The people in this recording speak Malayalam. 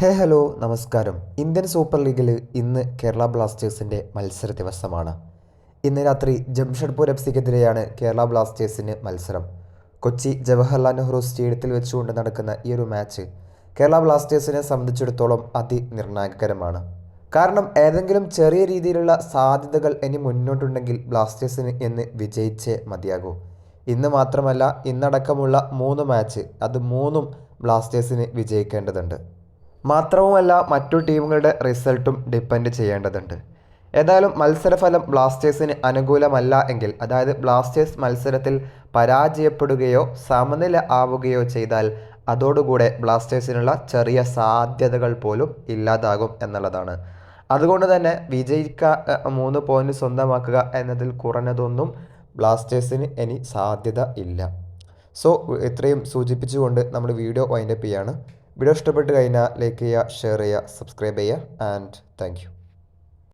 ഹേ ഹലോ നമസ്കാരം. ഇന്ത്യൻ സൂപ്പർ ലീഗിൽ ഇന്ന് കേരള ബ്ലാസ്റ്റേഴ്സിന്റെ മത്സര ദിവസമാണ്. ഇന്ന് രാത്രി ജംഷഡ്പൂർ എഫ് സിക്കെതിരെയാണ് കേരള ബ്ലാസ്റ്റേഴ്സിന് മത്സരം. കൊച്ചി ജവഹർലാൽ നെഹ്റു സ്റ്റേഡിയത്തിൽ വെച്ചുകൊണ്ട് നടക്കുന്ന ഈ ഒരു മാച്ച് കേരള ബ്ലാസ്റ്റേഴ്സിനെ സംബന്ധിച്ചിടത്തോളം അതിനിർണായകരമാണ്. കാരണം ഏതെങ്കിലും ചെറിയ രീതിയിലുള്ള സാധ്യതകൾ ഇനി മുന്നോട്ടുണ്ടെങ്കിൽ ബ്ലാസ്റ്റേഴ്സിന് എന്ന് വിജയിച്ചേ മതിയാകൂ. ഇന്ന് മാത്രമല്ല ഇന്നടക്കമുള്ള മൂന്ന് മാച്ച് അത് മൂന്നും ബ്ലാസ്റ്റേഴ്സിന് വിജയിക്കേണ്ടതുണ്ട്. മാത്രവുമല്ല മറ്റു ടീമുകളുടെ റിസൾട്ടും ഡിപ്പെൻഡ് ചെയ്യേണ്ടതുണ്ട്. ഏതായാലും മത്സരഫലം ബ്ലാസ്റ്റേഴ്സിന് അനുകൂലമല്ല എങ്കിൽ അതായത് ബ്ലാസ്റ്റേഴ്സ് മത്സരത്തിൽ പരാജയപ്പെടുകയോ സമനില ആവുകയോ ചെയ്താൽ അതോടുകൂടെ ബ്ലാസ്റ്റേഴ്സിനുള്ള ചെറിയ സാധ്യതകൾ പോലും ഇല്ലാതാകും എന്നുള്ളതാണ്. അതുകൊണ്ട് തന്നെ വിജയിക്ക മൂന്ന് പോയിന്റ് സ്വന്തമാക്കുക എന്നതിൽ കുറഞ്ഞതൊന്നും ബ്ലാസ്റ്റേഴ്സിന് ഇനി സാധ്യത ഇല്ല. സോ ഇത്രയും സൂചിപ്പിച്ചുകൊണ്ട് നമ്മൾ വീഡിയോ വൈൻഡപ്പ് ചെയ്യാണ്. വീഡിയോ ഇഷ്ടപ്പെട്ട് കഴിഞ്ഞാൽ ലൈക്ക് ചെയ്യുക ഷെയർ ചെയ്യുക സബ്സ്ക്രൈബ് ചെയ്യുക ആൻഡ് താങ്ക്